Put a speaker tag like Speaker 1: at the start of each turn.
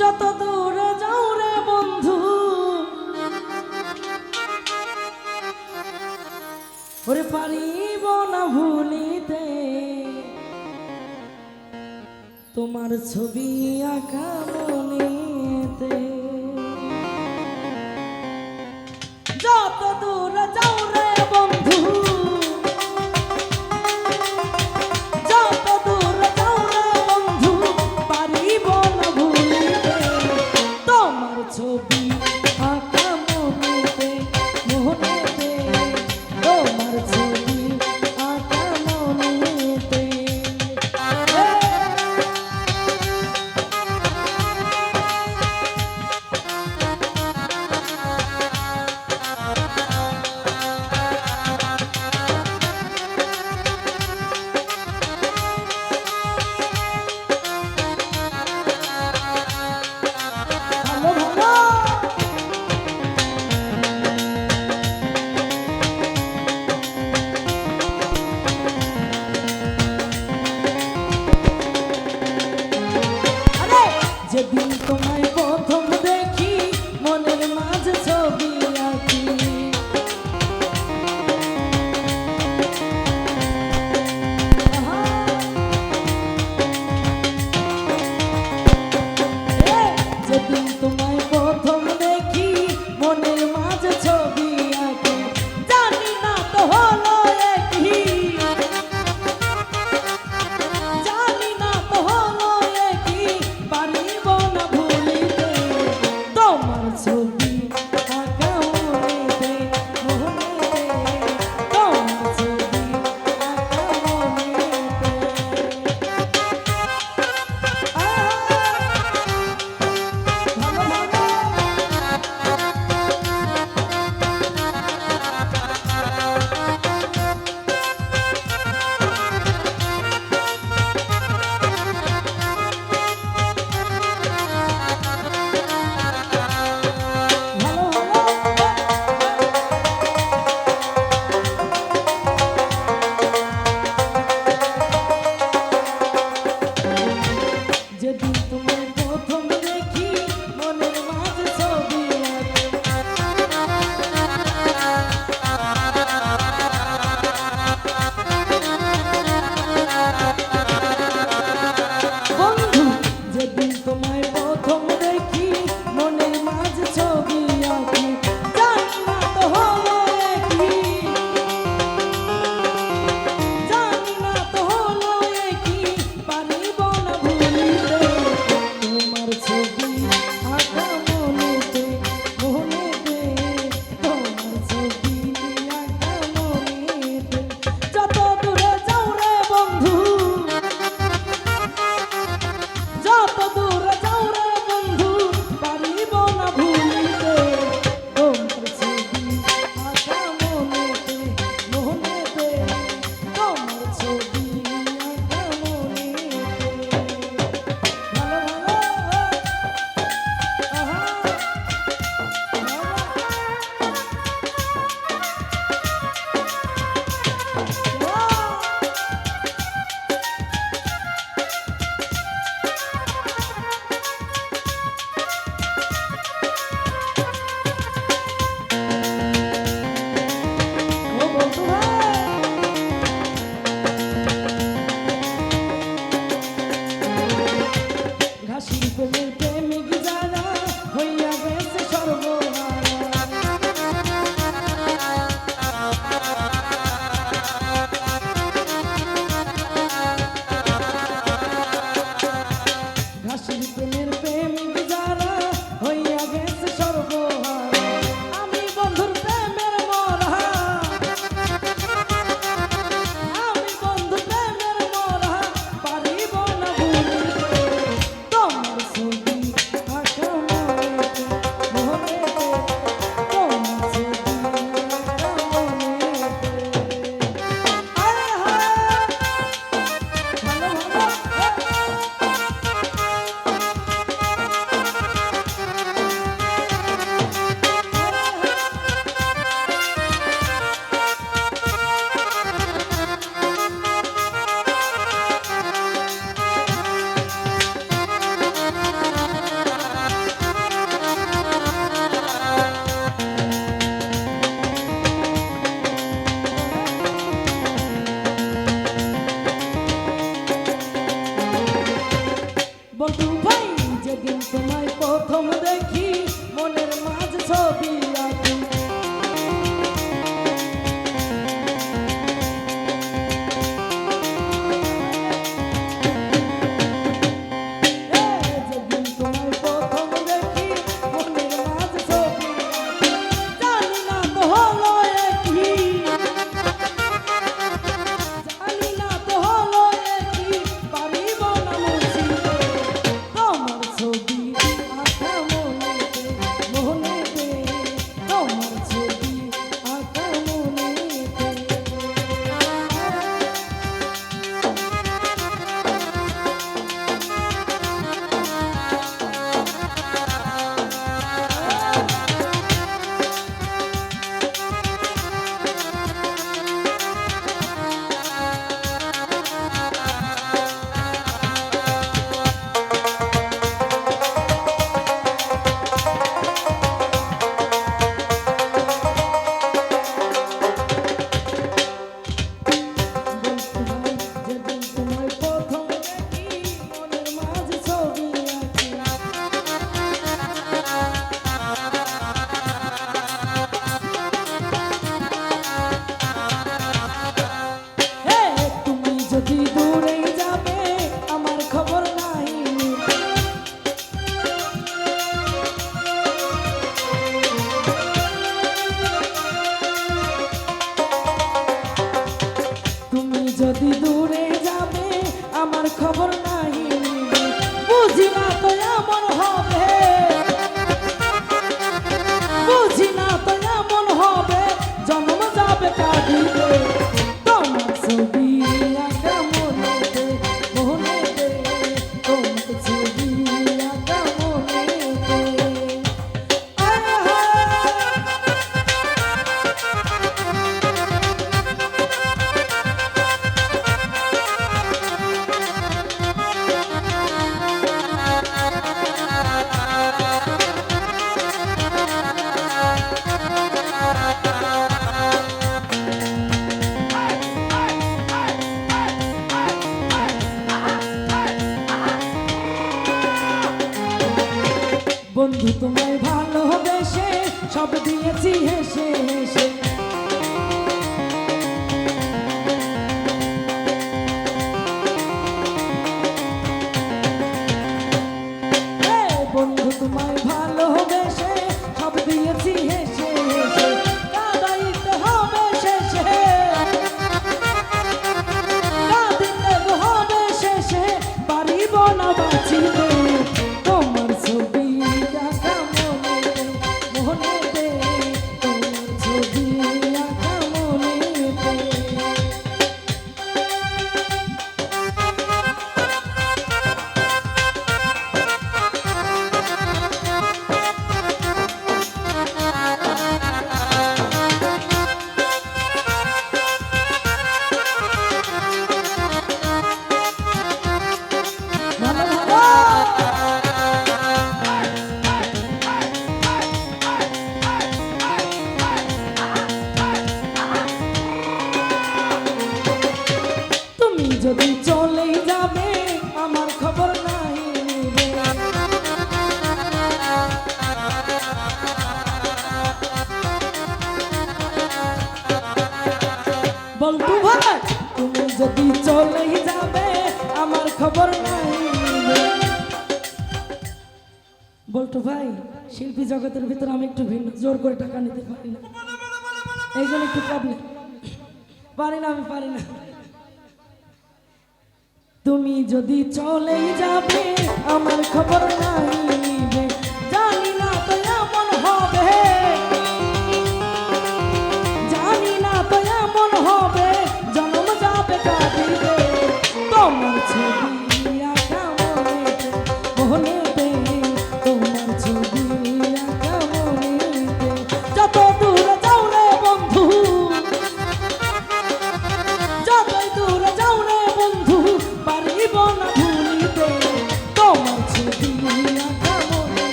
Speaker 1: যত দূর যাও রে বন্ধু। ওরে পারিব না ভুলিতে। তোমার ছবি আঁকা মন বল্টু ভাই, শিল্পী জগতের ভিতরে আমি একটু ভিন্ন, জোর করে টাকা নিতে পারি না। এই জন্য একটু প্রবলেম পারি না আমি, পারি না। তুমি যদি চলে যাবে, আমার খবর নাই।